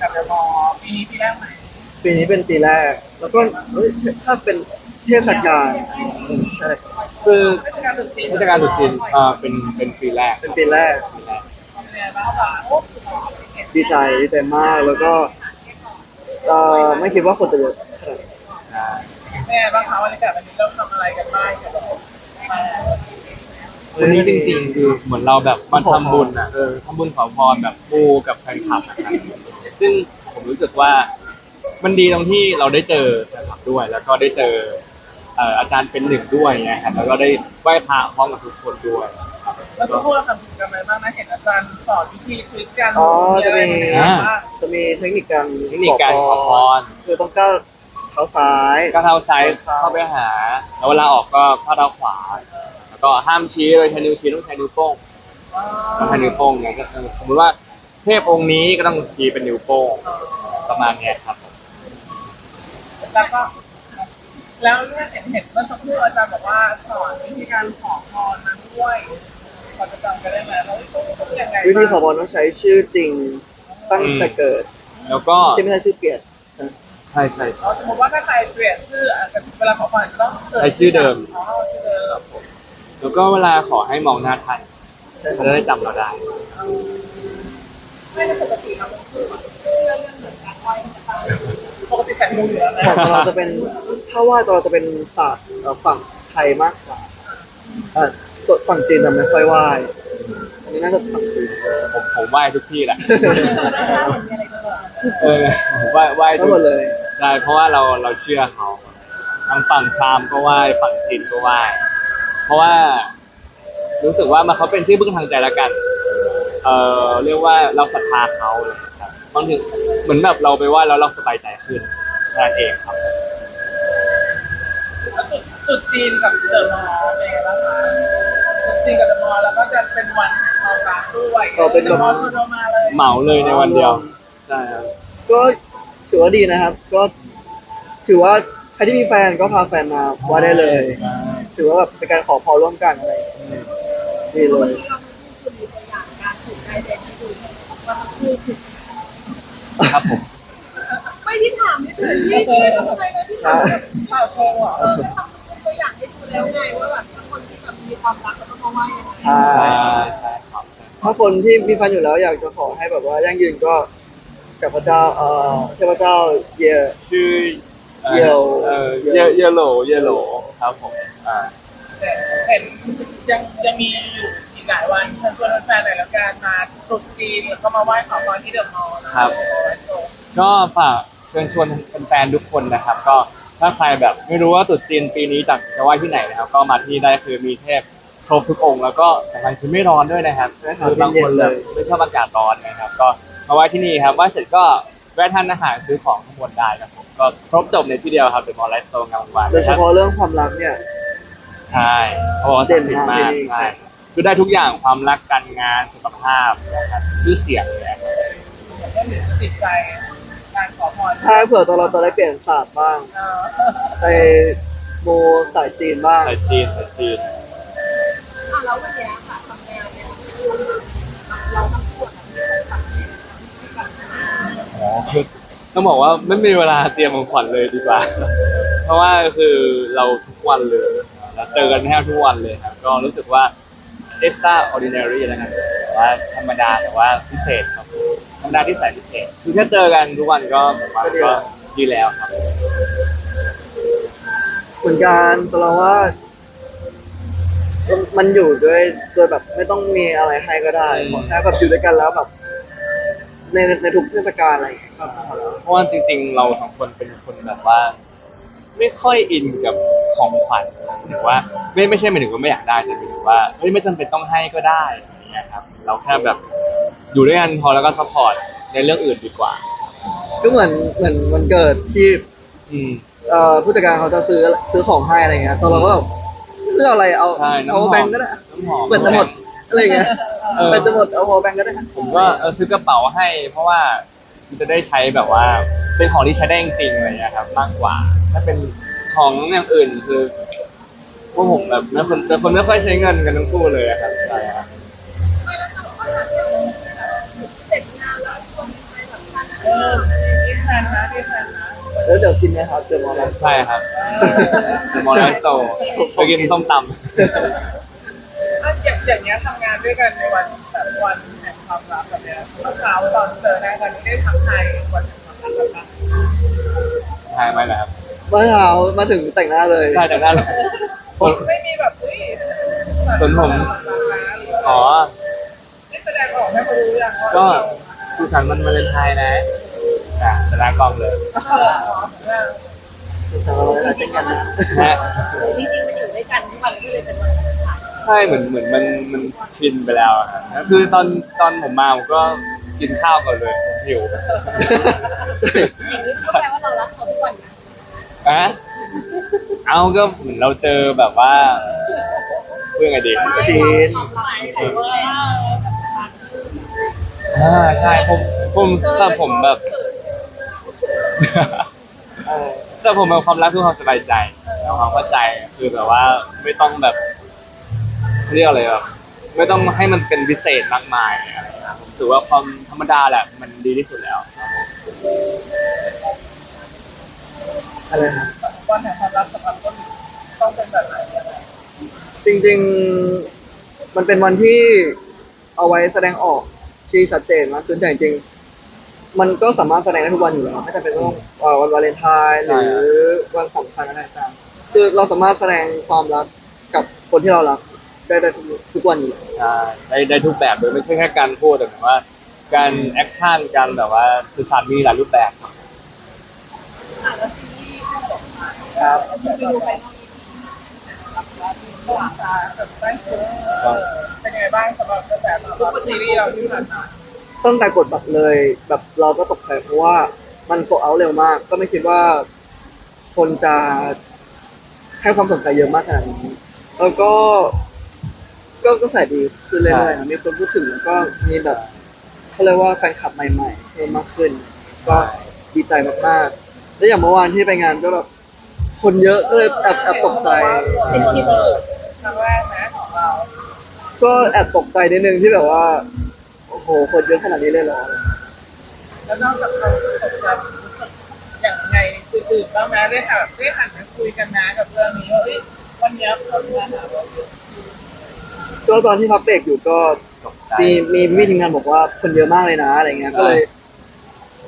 กับเดอะมอลปีนี้ปีแรกไหมปีนี้เป็นปีแรก แล้วก็เอ้ยถ้าเป็นเทศกาลอืมใช่คือเทศกาลตรุษจีนเทศกาลตรุษจีนเอ่อเป็นเป็นปีแรกเป็นปีแรก ปีแรก เป็นไงบ้างคะโอ้ดีใจดีใจมากแล้วก็เอ่อไม่คิดว่าคนจะเยอะขนาดนี้ใช่เป็นไงบ้างคะวันนี้กับวันนี้เราทำอะไรกันบ้างกับเราวันนี้จริงๆคือเหมือนเราแบบมาทำบุญอะเออทำบุญขอพรแบบมูกับแฟนคลับนะครับ ซึ่งผมรู้สึกว่ามันดีตรงที่เราได้เจอแฟนคลับด้วย แล้วก็ได้เจอเอ่ออาจารย์เป็นหนึ่งด้วยไงครับแล้วก็ได้ไหว้พระพร้อมกับทุกคนด้วยแล้วก็พวกเราทำกิจกรรมอะไรบ้างนะเห็นอาจารย์สอนวิธีคลิกกันอ๋อจะมีอะไรบ้างจะมีเทคนิคการเทคนิคการขอพรคือต้องก้าวเท้าซ้ายก็เท้าซ้ายเข้าไปหา แล้วเวลาออกก็เข้าเท้าขวา แล้วก็ห้ามชี้เลยใช้นิ้วชี้ต้องใช้นิ้วโป้งต้องใช้นิ้วโป้งเนี่ยก็เออสมมติว่าเท พองค์นี้ก็ต้องชี้เป็นนิ้วโป้งประมาณเนี้ยครับ แล้วก็ แล้วเนี่ยเห็นเห็นเมื่อสักครู่อาจารย์บอกว่าสอนวิธีการขอพรนั้นด้วยพอจะจำกันได้ไหมเราต้องต้องยังไงบ้างวิธีขอพรต้องใช้ชื่อจริงตั้งแต่เกิดแล้วก็ที่ไม่ใช่ชื่อเปลี่ยนนะใช่ใช่อ๋อสมมติว่าถ้าใครเปลี่ยนชื่ออาจจะเวลาขอพรจะต้องใช้ชื่อเดิมอ๋อชื่อเดิมแล้วก็เวลาขอให้มองหน้าท่านเขาจะได้จำเราได้ ไม่ได้ปกติเราคือเชื่อเรื่องเหมือนการไหว้ปกติใส่มูเหลือนะของเราจะเป็นถ้าว่าตัวเราจะเป็นศาสตร์เอ่อฝั่งไทยมากกว่าเอ่อส่วนฝั่งจีนจะไม่ค่อยไหว้อันนี้น่าจะฝั่งจีนผมผมไหว้ทุกที่แหละมีอะไรจะบอกเออผมไหว้ไหว้ทั้ทุงกหมดเลยใช่เพราะว่าเราเราเชื่อเขาทางฝั่งพราหมณ์ก็ไหว้ฝั่งจีนก็ไหว้เพราะว่า รู้สึกว่ามันเขาเป็นที่พึ่งทางใจละกัน เออเรียกว่าเราศรัทธาเขาเลยครับบางทีเหมือนแบบเราไปไหว้แล้วเราสบายใจขึ้นแค่นั้นเองครับ แล้วจุดจุดจีนกับเดอะมอลล์เป็นไงบ้างคะจุดจีนกับเดอะมอลล์แล้วก็จะเป็นวันความรักด้วยก็เป็น เดอะมอลล์ชวนเรามาเลยเหมาเลยในวันเดียวใช่ครับ ก็ถือว่าดีนะครับ ก็ถือว่าใครที่มีแฟนก็พาแฟนมาไหว่าได้เลย ถือว่าแบบเป็นการขอพรร่วมกันอะไรอย่างเงี้ยดีเลย ครับผม ไม่ที่ถามนี่คือที่ไม่ได้ทำอะไรเลยที่ใช่ถามข่าวโชว์อะเออได้ทำตัวอย่างให้ดูแล้วไงว่าแบบถ้าคนที่แบบมีความรักแล้วก็มาไหว้ยังไงใช่ใช่ใช่ครับถ้าคนที่มีแฟนอยู่แล้วอยากจะขอให้แบบว่ายั่งยืนก็กับพระเจ้าเอ่อเทพเจ้าเย ชื่ออ่อเยลเออเยลเยลโลเยลโลครับผมอ่าแต่เห็นยังยังมีอยู่อีก หลายวันเชิญชวนแฟนๆหน่อยแล้วกันมาตรุษจีนแล้วก็มาไหว้ขอพรที่เดอะมอลล์นะครับ ก็ฝากเชิญชวนแฟนๆทุกคนนะครับ ก็ถ้าใครแบบไม่รู้ว่าตรุษจีนปีนี้จะจะไหว้ที่ไหนนะครับ ก็มาที่นี่ได้คือมีเทพครบทุกองค์ แล้วก็สำคัญคือไม่ร้อนด้วยนะครับใช่ครับคือบางคนแบบไม่ชอบอากาศร้อนนะครับ ก็มาไหว้ที่นี่ครับไหว้เสร็จก็แวะทานอาหารซื้อของข้างบนได้ครับผมก็ครบจบในที่เดียวครับเดอะมอลล์ไลฟ์สโตร์งามวงศ์วานโดยเฉพาะเรื่องความรักเนี่ย ใช่เพราะว่าเด่นศักดิ์สิทธิ์มากมากที่นี่ใช่ใช่ คือได้ทุกอย่างความรักการงานสุขภาพนะครับชื่อเสียงเลยครับก็ถือติดใจการขอพรถ้าเผื่อตัวเราจะได้เปลี่ยนศาสตร์บ้าง เออไปโมสายจีนบ้างสายจีนสายจีน อะแล้ววันเนี้ยค่ะทำงานเนี่ยเราทั้งคู่อะมีของขวัญให้กันอ๋อคือต้องบอกว่าไม่มีเวลาเตรียมของขวัญเลยดีกว่า เพราะว่าคือเราทุกวันเลยเราเจอกันแทบทุกวันเลยครับ ก็รู้สึกว่า extra ordinary แล้วกันแต่ว่าธรรมดาแต่ว่าพิเศษครับธรรมดาที่แสนพิเศษ คือแค่เจอกันทุกวันก็ผมว่าก็ดีแล้วครับเหมือนกันแต่เราว่า มันอยู่ด้วยโดยแบบไม่ต้องมีอะไรให้ก็ได้อืมขอแค่แบบอยู่ด้วยกันแล้วแบบ ในในทุกเทศกาลอะไรอย่างเงี้ยก็พอแล้วเพราะว่าจริง ๆ เราสองคนเป็นคนแบบว่า ไม่ค่อยอินกับของขวัญหรือว่า ไม่ไม่ใช่หมายถึงว่าไม่อยากได้แต่หมายถึง ว่าเฮ้ยไม่จำเป็นต้องให้ก็ได้อย่างเงี้ยครับเราแค่แบบอยู่ด้วยกันพอแล้วก็ซัพพอร์ตในเรื่องอื่นดีกว่า ก็เหมือนเหมือนวันเกิดที่อืม เอ่อผู้จัดการเขาจะซื้อซื้อของให้อะไรเงี้ยตอนเราก็แบบเลือกอะไรเอาใช่น้ำหเอาอมแบงก์ก็ได้น้ำหอม เปิดจะหมดอะไรเงี้ยเออ เปิดจะหมดเอาแบงก์ก็ได้ผมก็เออซื้อกระเป๋าให้ เพราะว่ามันจะได้ใช้แบบว่า เป็นของที่ใช้ได้จริงๆอะไรเงี้ยครับ มากกว่า ถ้าเป็นของอย่างอื่นคือ พวกผมแบบเป็นคนเป็นคนไม่ค่อยใช้เงินกันทั้งคู่เลยอะครับใช่ครับไม่แล้วจะบอกว่าหลังจากเสร็จงานแล้วคนไปแบบนั้นเอออฟินนะครับเจอมอลล์ใช่ครับมอลล์โตไปกินส้มตอะอย่างอย่างเงี้ยทำงานด้วยกันในวันแบบวันแห่งความรักแบบเนี้ยเมื่อเช้าตอนเจอหน้ากันได้ทักทายวันแห่งความรักกันปะำใช่ไหมนะครับเมื่อเช้ามาถึงแต่งหน้าเลยใช่จากนั้นเลย ไม่มีแบบเฮ้ยส่วนผม อ๋อไม่แสดงออกให้เขารู้อย่างว่าก็สุขสันต์วันวาเลนไทน์นะอะแต่ละกล้องเลยเออเออแต่เราไม่ได้เจอกันนะฮะ จริงๆมันอยู่ด้วยกันทุกวันก็เลยเป็นวันสุดท้ายใช่เหมือนเหมือนมันมันชินไปแล้วอะครับแล้วคือตอนตอนผมมาผมก็กินข้าวก่อนเลยผมหิวอย่างนี้ก็แปลว่าเรารักเขาทุกวันนะ อะ เอาก็เหมือนเราเจอแบบว่าเพื่อนไงดีชินความรักไม่ใช่ว่าแบบปาร์ตี้อ่าใช่ผมผมแต่ผมแบบเออแต่ผมเป็นความรักคือความสบายใจแล้วความเข้าใจคือแบบว่าไม่ต้องแบบเขาเรียกอะไรแบบไม่ต้องให้มันเป็นพิเศษมากมายอะไรอย่างเงี้ยผมถือว่าความธรรมดาแหละมันดีที่สุดแล้วครับผมอะไรนะ วันแห่งความรักสำหรับต้นต้องเป็นแบบไหนจริงๆมันเป็นวันที่เอาไว้แสดงออกที่ชัดเจนมากขึ้นแต่จริงๆมันก็สามารถแสดงได้ทุกวันอยู่แล้วไม่จำเป็นต้องเอ่อวันวาเลนไทน์หรือวันสำคัญอะไรต่างๆคือเราสามารถแสดงความรักกับคนที่เรารักได้ได้ทุกทุกวันอยู่แล้วใช่ได้ได้ทุกแบบเลยไม่ใช่แค่การพูดแต่หมายว่า การแอคชั่นการแบบว่าสื่อสารมีหลายรูปแบบครับอะแล้วซีรีส์ที่จบมา ครับคือไปดูไปนอกอีพีหลังจากแบบได้คุยเป็นยังไงบ้างสำหรับกระแสตอบรับซีรีส์เราที่ผ่านมาตั้งแต่กดบัตรเลย แบบเราก็ตกใจเพราะว่ามันโซเอาเร็วมาก ก็ไม่คิดว่า คนจะให้ความสนใจเยอะมากขนาดนี้แล้วก็ ก็ก็ใส่ดีขึ้นเรื่อยๆนะมีคนพูดถึงแล้วก็มีแบบเขาเรียกว่าแฟนคลับใหม่ๆเพิ่มมากขึ้น ก็ดีใจมากๆแล้วอย่างเมื่อวานที่ไปงานก็แบบ คนเยอะก็เลยแอบแอบตกใจ เป็นที่เปิดครั้งแรกนะของเราก็แอบตกใจนิดนึงที่แบบว่าโอ้โหคนเยอะขนาดนี้เลยเหรอแล้วนอกจากเรารู้สึกแบบรู้สึกอย่างไงตื่นๆบ้างไหมได้ค่ะแบบได้หันมาคุยกันนะกับเรื่องนี้ว่าเอ้ยวันนี้คนมาหาเราเยอะก็ตอนที่พักเบรกอยู่ก็ตกใจมีมีพี่ทีมงานบอกว่าคนเยอะมากเลยนะอะไรเงี้ยใช่ก็เลย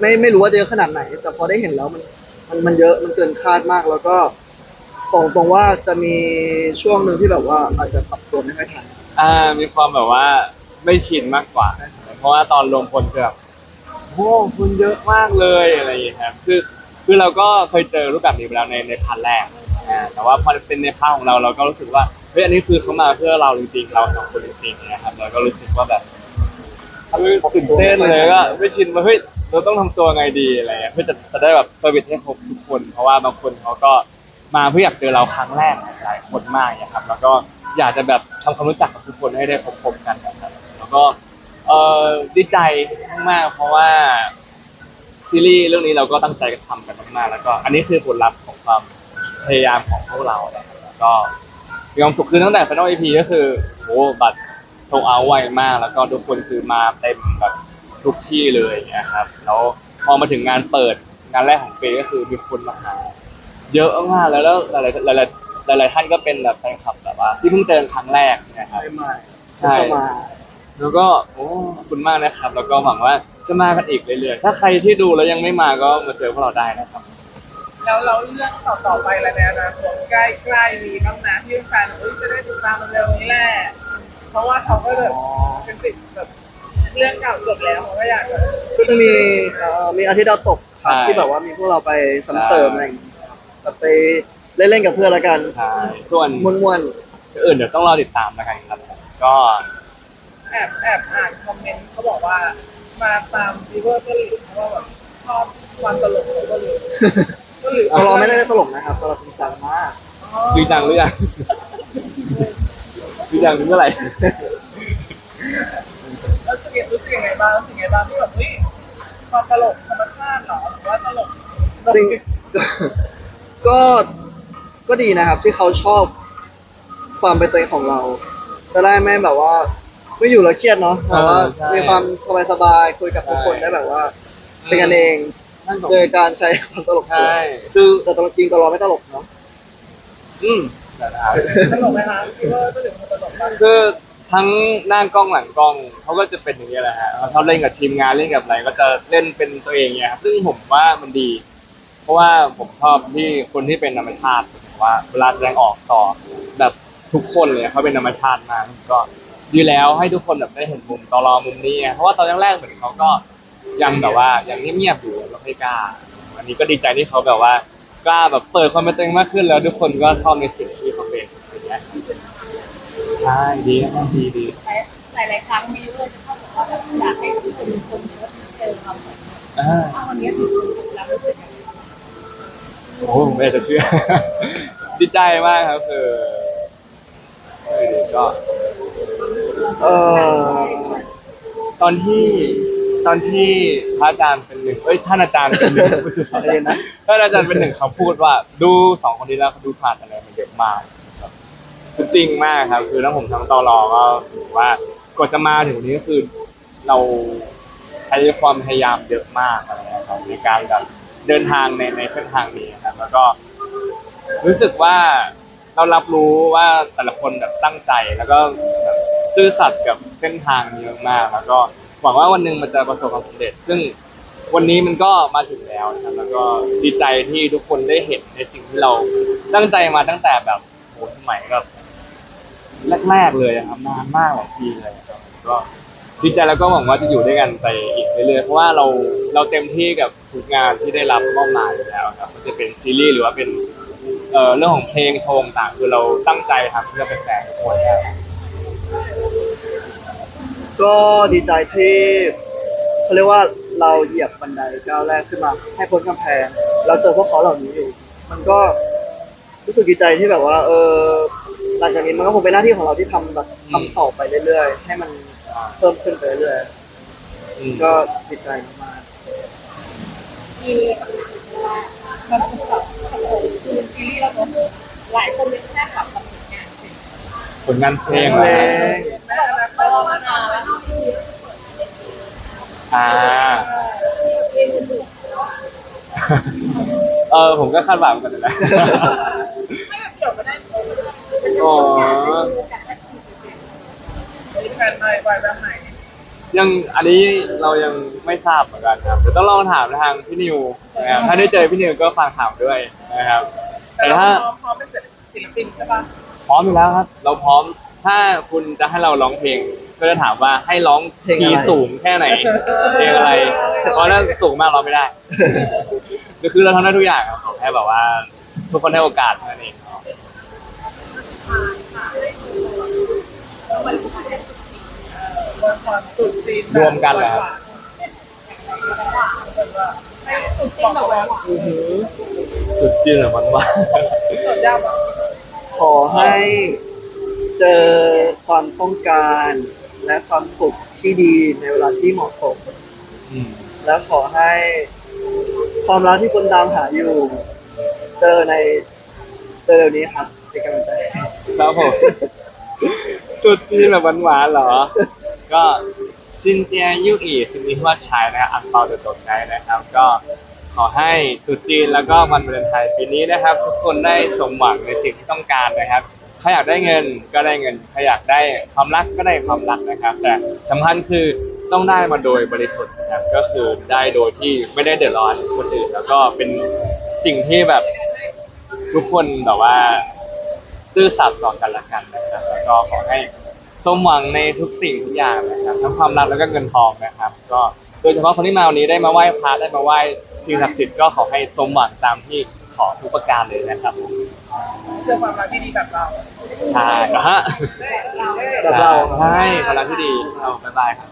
ไม่ไม่รู้ว่าจะเยอะขนาดไหน แต่พอได้เห็นแล้วมัน มันมันเยอะมันเกินคาดมากแล้วก็บอกตรงว่าจะมีช่วงหนึ่งที่แบบว่าอาจจะปรับตัวไม่ค่อยทัน อ่ามีความแบบว่าไม่ชินมากกว่า เพราะว่าตอนลงพลคือแบบโอ้คนเยอะมากเลยอะไรอย่างเงี้ยครับคือคือเราก็เคยเจอรูปแบบนี้ไปแล้วในในพาร์ทแรกอ่าแต่ว่าพอเป็นในพาร์ทของเราเราก็รู้สึกว่าเฮ้ยอันนี้คือเขามาเพื่อเราจริงๆเราสองคนจริงๆนะครับเราก็รู้สึกว่าแบบ ตื่นเต้นเลยก็ไม่ชินว่าเฮ้ยเราต้องทำตัวไงดีอะไรเงี้ยเพื่อจะจะได้แบบเซอร์วิสให้ครบทุกคน เพราะว่าบางคนเขาก็มาเพื่ออยากเจอเราครั้งแรกหลายคนมากเนี่ยครับ แล้วก็อยากจะแบบทำความรู้จักกับทุกคนให้ได้ครบๆกันนะครับแล้วก็เออดีใจมากๆเพราะว่า ซีรีส์เรื่องนี้เราก็ตั้งใจกันทำกันมากๆแล้วก็ อันนี้คือผลลัพธ์ของความพยายามของพวกเรานะครับแล้วก็มีความสุขคือตั้งแต่ Final EP ก็คือโอ้บัตร โซเอาไวมาก แล้วก็ทุกคนคือมาเต็มแบบทุกที่เลยอย่างเงี้ยครับแล้วพอมาถึงงานเปิดงานแรกของปีก็คือมีคนมาหาเยอะมากแล้วแล้วหลายๆหลายๆหลายๆท่านก็เป็นแบบแฟนคลับแบบว่า ที่เพิ่งเจอกันครั้งแรกนะครับ ใหม่ใช่เข้ามา แล้วก็โอ้ขอบคุณมากนะครับ แล้วก็หวังว่าจะมากันอีกเรื่อยๆถ้าใครที่ดูแล้วยังไม่มาก็มาเจอพวกเราได้นะครับ แล้วเราเรื่องต่อต่อๆไปแล้วเนี่ยนะผมใกล้ใกล้ๆมีบ้างนะที่แฟนๆเอ้ยจะได้ติดตามมันเร็วนี้แหละเพ ราะว่าเขาก็แบบเป็นติดแบบเรื่องเก่าจบแล้วเขาก็อยากจะก็จะมีเอ่อมีอาทิตย์ดาวตกครับใช่ ที่แบบว่ามีพวกเราไปซ้ำเติมใช่อะไรอย่างเงี้ยครับแบบไปเล่นๆกับเพื่อนละกันใช่ส่วนม่วนอื่นเดี๋ยวต้องรอติดตามแล้วกันครับก็ แอบแอบอ่านคอมเมนต์เขาบอกว่ามาตามรีเวอร์ก็หรือเพราะว่าแบบชอบความตลกของก็หรือๆก็หรือเราเราไม่ได้ตลกนะครับเราจริงจังมากจริงจังหรือยัง จริงจังเมื่อไหร่แล้วรู้สึกรู้สึกยังไงบ้างรู้สึกยังไงบ้างที่แบบเฮ้ยความตลกธรรมชาติเหรอหรือว่าตลกจริงก็ก็ดีนะครับที่เขาชอบความเป็นตัวเองของเราจะได้ไม่แบบว่า ไม่อยู่แล้วเครียดเนาะแบบว่าใช่ มีความสบายๆคุยกับทุกคนใช่ได้แบบว่าเป็นกันเองนั่นผมโดยการใช้ความตลกใช่คือแต่ตลกจริงตลกไม่ตลกเนาะอืม นะครับตลกไหมคะคิดว่าก็ถึงตลกบ้างคือทั้งหน้ากล้องหลังกล้องเขาก็จะเป็นอย่างนี้ยแหละฮะเขาชอบเล่นกับทีมงานเล่นกับอะไรก็จะเล่นเป็นตัวเองเนี่ยครับซึ่งผมว่ามันดี เพราะว่าผมชอบที่คนที่เป็นธรรมชาติผมว่าเวลาแสดงออกต่อแบบทุกคนเลยเขาเป็นธรรมชาติมากก็ดีแล้วให้ทุกคนแบบได้เห็นมุมตอรอมุมนี้ไงเพราะว่าตอนแรกๆเหมือนเขาก็ยังแบบว่ายังเงียบๆอยู่แล้วไม่กล้าอันนี้ก็ดีใจที่เขาแบบว่ากล้าแบบเปิดความเป็นตัวเองมากขึ้นแล้วทุกคนก็ชอบในสิ่งที่ เขาเป็นอย่างเงี้ยใช่ดีครับดีดีหลายหลายๆครั้งมีเรื่องจะเข้าบอกว่าแบบอยากให้ทุกคนคนเจอเขาอ่าถ้าวันนี้ถึงแล้วรู้สึกยังไงโอ้ผมไม่อยากจะเชื่อดีใจมากครับคือเออก็เออตอนที่ตอนที่พระอาจารย์เป็นหนึ่งเอ้ยท่านอาจารย์เป็นหนึ่งอะไรนะท่านอาจารย์เป็นหนึ่งเขาพูดว่า ดูสองคนนี้แล้วเขาดูผ่านอะไรมาเยอะมาก คือจริงมากครับ คือทั้งผมทั้งตอรอก็ถือว่ากว่าจะมาถึงนี้ก็คือเราใช้ความพยายามเยอะมากอะไรนะครับในการแบบเดินทางในในเส้นทางนี้นะครับ แล้วก็ รู้สึกว่าเรารับรู้ว่าแต่ละคนแบบตั้งใจแล้วก็แบบซื่อสัตย์กับเส้นทางนี้มาก แล้วก็หวังว่าวันหนึ่งมันจะประสบความสำเร็จ ซึ่งวันนี้มันก็มาถึงแล้วนะครับ แล้วก็ดีใจที่ทุกคนได้เห็นในสิ่งที่เราตั้งใจมาตั้งแต่แบบโหสมัยแบบ แรกๆเลยอะครับนานมากหลายปีเลยครับก็ดีใจแล้วก็หวังว่าจะอยู่ด้วยกันไปอีกเรื่อยๆเพราะว่าเราเราเต็มที่กับทุกงานที่ได้รับมอบหมายอยู่แล้วครับมันจะเป็นซีรีส์หรือว่าเป็นเอ่อเรื่องของเพลงโชว์ต่างคือเราตั้งใจทำเพื่อเป็นแฟนทุกคนครับก็ดีใจที่เขาเรียกว่าเราเหยียบบันไดก้าวแรกขึ้นมา ให้พ้นกำแพง เราเจอพวกเขาเหล่านี้อยู่ มันก็รู้สึกดีใจที่แบบว่า เออ หลังจากนี้มันก็คงเป็นหน้าที่ของเราที่ทำแบบทำต่อไปเรื่อยๆ ให้มันเพิ่มขึ้นไปเรื่อยอืม ๆก็ดีใจมากมีมันเป็นแบบคือซีรีส์เราเนอะหลายคนเป็นแค่แบบทำงานจริงผลงานเพลงๆเหรเพอลครับงแม่นะเพราะว่ามันมาแล้วที่เยอะอ่า เพลงอื่นเออผมก็คาดหวังเหมือนกันนะๆไม่แบบเกี่ยวก็ได้ อ๋อ มีแฟนใหม่ไปแบบไหนยังอันนี้เรายังไม่ทราบเหมือนกันครับเดี๋ยวต้องลองถามทางพี่นิวนะครับถ้าได้เจอพี่นิวก็ฟังถามด้วยนะครับ แต่แต่เราถ้าพร้อมพร้อมเป็นศิลปินใช่ปะพร้อมอยู่แล้วครับ เราพร้อมถ้าคุณจะให้เราร้องเพลง ก็จะถามว่าให้ร้องเพลงอะไรคีย์สูงแค่ไหน เพลงอะไร เพราะถ้าสูงมากเราไม่ได้ ก็คือเราทำได้ทุกอย่างครับขอแค่แบบว่า ทุกคนให้โอกาสเท่านั้นเอง วันก่อนสุดซีน รวมกันเหรอครับให้สุดจริงแบบว่าอือหือจุดจีนหรือมันว่าสุดยากอะขอให้เจอความต้องการและความสุขที่ดีในเวลาที่เหมาะสม อืมแล้วขอให้ความรักที่คุณตามหาอยู่ เจอในเจอเร็วนี้ครับเป็นกำลังใจให้ครับผมจุดจีนแบบหวานๆเหรอ ก็ ซินเจียยุอีซินนี้ว่าใช้นะครับอังเปาจะตกใจนะครับ ก็ขอให้ตรุษจีนแล้วก็วันวาเลนไทน์ปีนี้นะครับ ทุกคนได้สมหวังในสิ่งที่ต้องการนะครับใครอยากได้เงินก็ได้เงินใครอยากได้ความรักก็ได้ความรักนะครับ แต่สำคัญคือต้องได้มาโดยบริสุทธิ์นะครับก็คือได้โดยที่ไม่ได้เดือดร้อนคนอื่นแล้วก็เป็นสิ่งที่แบบทุกคนแบบว่าซื่อสัตย์ต่อกันละกันนะครับแล้วก็ขอให้ สมหวังในทุกสิ่งทุกอย่างนะครับทั้งความรักแล้วก็เงินทองนะครับ ก็โดยเฉพาะคนที่มาวันนี้ได้มาไหว้พระได้มาไหว้สิ่งศักดิ์สิทธิ์ก็ขอให้สมหวังตามที่ขอทุกประการเลยนะครับเจอความรักที่ดีแบบเราใช่ฮะแบบเราครับใช่ความรักที่ดีเอาบ๊ายบายครับ